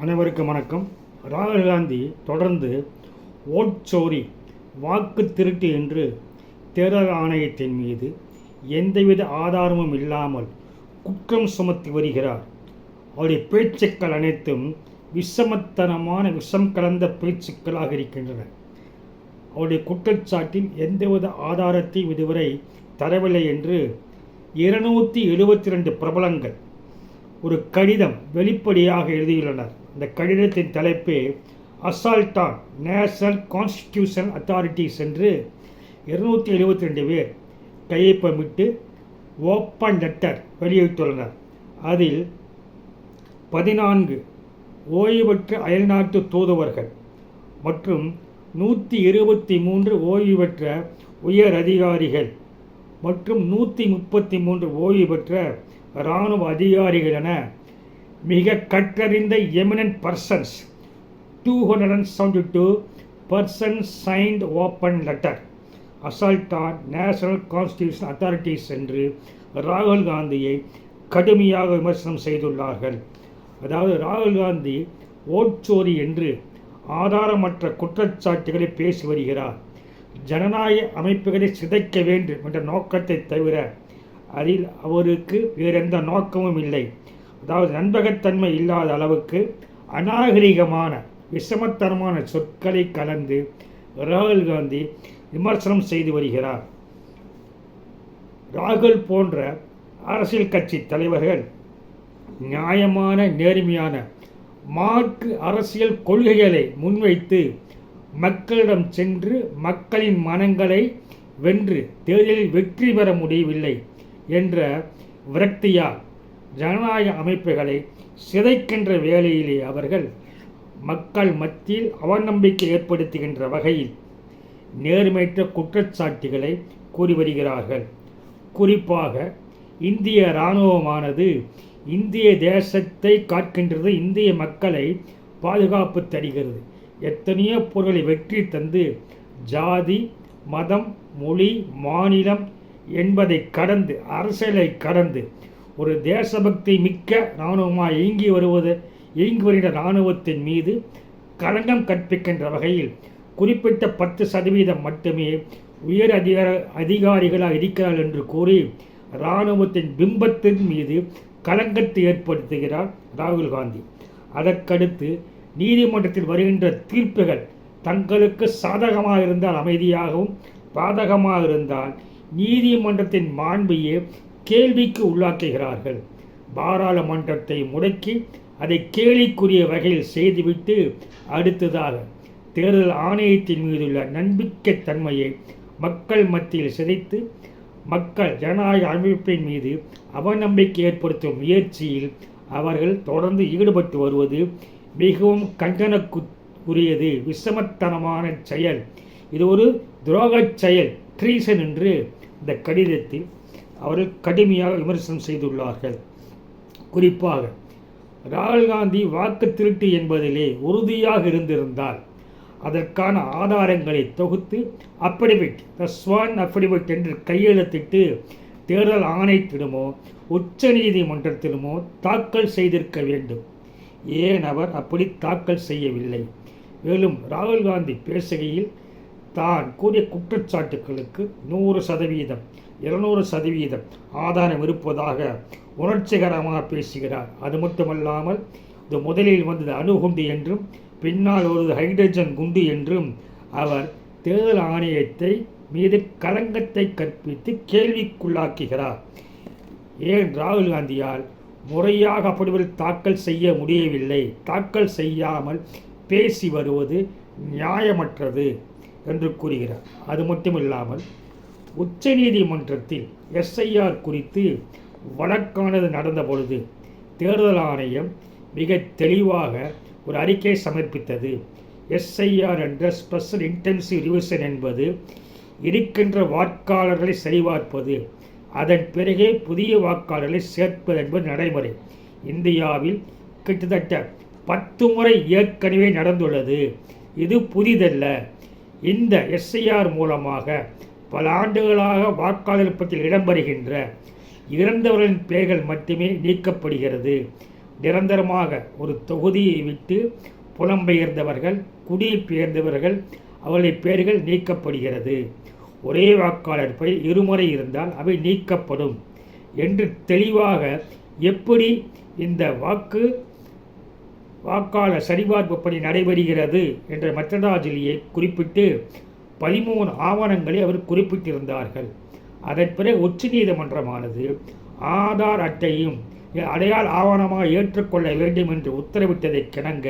அனைவருக்கும் வணக்கம். ராகுல் காந்தி தொடர்ந்து ஓட்சோரி வாக்கு திருட்டு என்று தேர்தல் ஆணையத்தின் மீது எந்தவித ஆதாரமும் இல்லாமல் குற்றம் சுமத்தி வருகிறார். அவருடைய பேச்சுக்கள் அனைத்தும் விஷமத்தனமான விஷம் கலந்த பேச்சுக்களாக இருக்கின்றன. அவருடைய குற்றச்சாட்டில் எந்தவித ஆதாரத்தையும் இதுவரை தரவில்லை என்று இருநூற்றி எழுபத்தி ரெண்டு பிரபலங்கள் ஒரு கடிதம் வெளிப்படையாக எழுதியுள்ளனர். இந்த கடிதத்தின் தலைப்பு அசால்டான் நேஷனல் கான்ஸ்டிடியூஷன் அத்தாரிட்டிஸ் என்று இருநூற்றி எழுபத்தி ரெண்டு பேர் கையொப்பமிட்டு ஓப்பன் லெட்டர் வெளியிட்டுள்ளனர். அதில் பதினான்கு ஓய்வுபெற்ற அயல்நாட்டு தூதுவர்கள் மற்றும் நூற்றி இருபத்தி மூன்று ஓய்வு பெற்ற உயர் அதிகாரிகள் மற்றும் நூற்றி முப்பத்தி மூன்று ஓய்வு பெற்ற இராணுவ அதிகாரிகள் என மிக கற்றறிந்த eminent persons two hundred and seventy two person signed open letter assault on national constitution authorities என்று ராகுல் காந்தியை கடுமையாக விமர்சனம் செய்துள்ளார்கள். அதாவது ராகுல் காந்தி ஓட்சோரி என்று ஆதாரமற்ற குற்றச்சாட்டுகளை பேசி வருகிறார். ஜனநாயக அமைப்புகளை சிதைக்க வேண்டும் என்ற நோக்கத்தை தவிர அதில் அவருக்கு வேறெந்த நோக்கமும் இல்லை. அதாவது நண்பகத்தன்மை இல்லாத அளவுக்கு அநாகரிகமான விஷமத்தனமான சொற்களை கலந்து ராகுல் காந்தி விமர்சனம் செய்து வருகிறார். ராகுல் போன்ற அரசியல் கட்சி தலைவர்கள் நியாயமான நேர்மையான மாற்று அரசியல் கொள்கைகளை முன்வைத்து மக்களிடம் சென்று மக்களின் மனங்களை வென்று தேர்தலில் வெற்றி பெற முடியவில்லை. என்ற விரக்தியால் ஜனநாயக அமைப்புகளை சிதைக்கின்ற வேலையிலே அவர்கள் மக்கள் மத்தியில் அவநம்பிக்கை ஏற்படுத்துகின்ற வகையில் நேர்மையற்ற குற்றச்சாட்டுகளை கூறி வருகிறார்கள். குறிப்பாக இந்திய இராணுவமானது இந்திய தேசத்தை காக்கின்றது இந்திய மக்களை பாதுகாப்பு தருகிறது. எத்தனையோ பொருளை வெற்றி தந்து ஜாதி மதம் மொழி மாநிலம் என்பதை கடந்து அரசியலை கடந்து ஒரு தேசபக்தி மிக்க இராணுவமாக இயங்கி வருவது இயங்கி வருகின்ற இராணுவத்தின் மீது களங்கம் கற்பிக்கின்ற வகையில் குறிப்பிட்ட பத்து சதவீதம் மட்டுமே உயர் அதிகார அதிகாரிகளாக இருக்கிறார்கள் என்று கூறி இராணுவத்தின் பிம்பத்தின் மீது களங்கத்தை ஏற்படுத்துகிறார் ராகுல் காந்தி. அதற்கடுத்து நீதிமன்றத்தில் வருகின்ற தீர்ப்புகள் தங்களுக்கு சாதகமாக இருந்தால் அமைதியாகவும் பாதகமாக இருந்தால் நீதிமன்றத்தின் மாண்பையே கேள்விக்கு உள்ளாக்குகிறார்கள். பாராளுமன்றத்தை முடக்கி அதை கேலிக்குரிய வகையில் செய்துவிட்டு அடுத்ததாக தேர்தல் ஆணையத்தின் மீதுள்ள நம்பிக்கைத்தன்மையை மக்கள் மத்தியில் சிதைத்து மக்கள் ஜனநாயக அமைப்பின் மீது அவநம்பிக்கை ஏற்படுத்தும் முயற்சியில் அவர்கள் தொடர்ந்து ஈடுபட்டு வருவது மிகவும் கண்டனக்குரியது. விஷமத்தனமான செயல். இது ஒரு துரோகச் செயல். ட்ரீசன் என்று இந்த கடிதத்தில் அவர்கள் கடுமையாக விமர்சனம் செய்துள்ளார்கள். குறிப்பாக ராகுல் காந்தி வாக்கு திருட்டு என்பதிலே உறுதியாக இருந்திருந்தால் அதற்கான ஆதாரங்களை தொகுத்து அஃபிடவிட் த ஸ்வான் அஃபிடவிட் என்று கையெழுத்திட்டு தேர்தல் ஆணையத்திடமோ உச்ச நீதிமன்றத்திலுமோ தாக்கல் செய்திருக்க வேண்டும். ஏன் அவர் அப்படி தாக்கல் செய்யவில்லை? மேலும் ராகுல் காந்தி பேசுகையில் தான் கூறிய குற்றச்சாட்டுகளுக்கு நூறு சதவீதம் இருநூறு சதவீதம் ஆதாரம் இருப்பதாக உணர்ச்சிகரமாக பேசுகிறார். அது மட்டுமல்லாமல் இது முதலில் வந்தது அணுகுண்டு என்றும் பின்னால் ஒரு ஹைட்ரஜன் குண்டு என்றும் அவர் தேர்தல் ஆணையத்தை மீது களங்கத்தை கற்பித்து கேள்விக்குள்ளாக்குகிறார். ஏன் ராகுல் காந்தியால் முறையாக அப்படிவில் தாக்கல் செய்ய முடியவில்லை? தாக்கல் செய்யாமல் பேசி வருவது நியாயமற்றது. என்று கூறுகிறார். அது மட்டுமில்லாமல் உச்சநீதிமன்றத்தில் எஸ்ஐஆர் குறித்து வழக்கானது நடந்த பொழுது தேர்தல் ஆணையம் மிக தெளிவாக ஒரு அறிக்கை சமர்ப்பித்தது. எஸ்ஐஆர் என்ற ஸ்பெஷல் இன்டென்சிவ் ரிவிஷன் என்பது இருக்கின்ற வாக்காளர்களை சரிபார்ப்பது அதன் பிறகே புதிய வாக்காளர்களை சேர்ப்பது என்பது நடைமுறை. இந்தியாவில் கிட்டத்தட்ட பத்து முறை ஏற்கனவே நடந்துள்ளது. இது புதிதல்ல. இந்த எஸ்ஐஆர் மூலமாக பல ஆண்டுகளாக வாக்காளர் பட்டியல் இடம்பெறுகின்ற இறந்தவர்களின் பெயர்கள் மட்டுமே நீக்கப்படுகிறது. நிரந்தரமாக ஒரு தொகுதியை விட்டு புலம்பெயர்ந்தவர்கள் குடிபெயர்ந்தவர்கள் அவர்களை பெயர்கள் நீக்கப்படுகிறது. ஒரே வாக்காளர் பெயர் இருமுறை இருந்தால் அவை நீக்கப்படும். என்று தெளிவாக எப்படி இந்த வாக்கு வாக்காளர் சரிபார்ப்பு பணி நடைபெறுகிறது என்ற மெத்தடாலஜியை குறிப்பிட்டு பதிமூணு ஆவணங்களை அவர் குறிப்பிட்டிருந்தார்கள். அதன் பிறகு உச்ச நீதிமன்றமானது ஆதார் அட்டையும் அடையாள ஆவணமாக ஏற்றுக்கொள்ள வேண்டும் என்று உத்தரவிட்டதை கிணங்க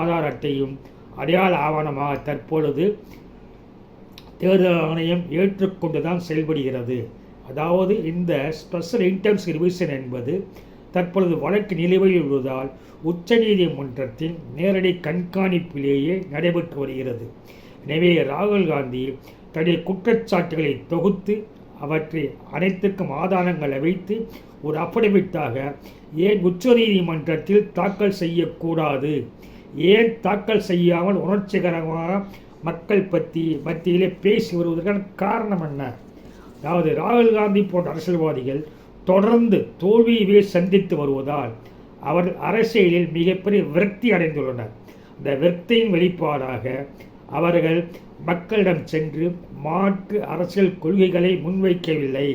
ஆதார் அட்டையும் அடையாள ஆவணமாக தற்பொழுது தேர்தல் ஆணையம் ஏற்றுக்கொண்டுதான் செயல்படுகிறது. அதாவது இந்த ஸ்பெஷல் இன்டர்ம்ஸ் ரிவிஷன் என்பது தற்பொழுது வழக்கு நிலுவையில் உள்ளதால் உச்சநீதிமன்றத்தின் நேரடி கண்காணிப்பிலேயே நடைபெற்று வருகிறது. எனவே ராகுல் காந்தி தன்னுடைய குற்றச்சாட்டுகளை தொகுத்து அவற்றை அனைத்துக்கும் ஆதாரங்களை வைத்து ஒரு அஃபிடவிட்டாக ஏன் உச்சநீதிமன்றத்தில் தாக்கல் செய்யக்கூடாது? ஏன் தாக்கல் செய்யாமல் உணர்ச்சிகரமாக மக்கள் பற்றி மத்தியிலே பேசி வருவதற்கான காரணம் என்ன? அதாவது ராகுல் காந்தி போன்ற அரசியல்வாதிகள் தொடர்ந்து தோல்வியவே சந்தித்து வருவதால் அவர் அரசியலில் மிகப்பெரிய விரக்தி அடைந்துள்ளனர். இந்த விரக்தியின் வெளிப்பாடாக அவர்கள் மக்களிடம் சென்று மாற்று அரசியல் கொள்கைகளை முன்வைக்கவில்லை.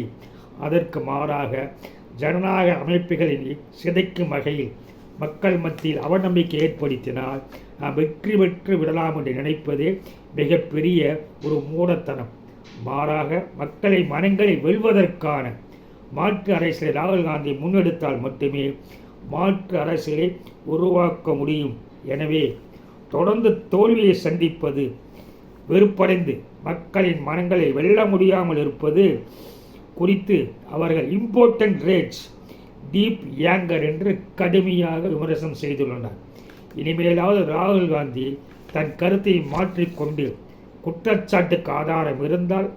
அதற்கு மாறாக ஜனநாயக அமைப்புகளின் சிதைக்கும் வகையில் மக்கள் மத்தியில் அவநம்பிக்கை ஏற்படுத்தினால் நாம் வெற்றி பெற்று விடலாம் என்று நினைப்பதே மிகப்பெரிய ஒரு மூடத்தனம். மாறாக மக்களை மனங்களை வெல்வதற்கான மாற்று அரசியலை ராகுல் காந்தி முன்னெடுத்தால் மட்டுமே மாற்று அரசியலை உருவாக்க முடியும். எனவே தொடர்ந்து தோல்வியை சந்திப்பது வெறுப்படைந்து மக்களின் மனங்களை வெல்ல முடியாமல் இருப்பது குறித்து அவர்கள் இம்பார்ட்டன்ட் ரேட்ஸ் டீப் ஏங்கர் என்று கடுமையாக விமர்சனம் செய்துள்ளனர். இனிமேலாவது ராகுல் காந்தி தன் கருத்தை மாற்றிக்கொண்டு குற்றச்சாட்டுக்கு ஆதாரம் இருந்தால்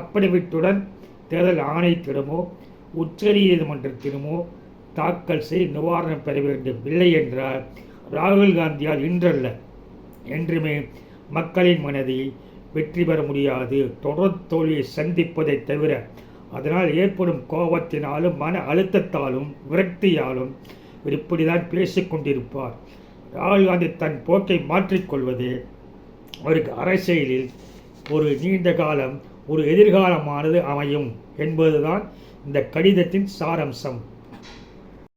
அப்படிவிட்டுடன் தேர்தல் ஆணையத்திடமோ உச்சநீதிமன்றத்திடமோ தாக்கல் செய்து நிவாரணம் பெற வேண்டும். இல்லை என்றால் ராகுல் காந்தியால் இன்றல்ல. என்றுமே மக்களின் மனதை வெற்றி பெற முடியாது. தொடர் தோல்வியை சந்திப்பதை தவிர அதனால் ஏற்படும் கோபத்தினாலும் மன அழுத்தத்தாலும் விரக்தியாலும் இவர் இப்படிதான் பேசிக்கொண்டிருப்பார் ராகுல் காந்தி தன் போக்கை மாற்றிக்கொள்வது அவருக்கு அரசியலில் ஒரு நீண்ட காலம் ஒரு எதிர்காலமானது அமையும் என்பதுதான் இந்த கடிதத்தின் சாரம்சம்.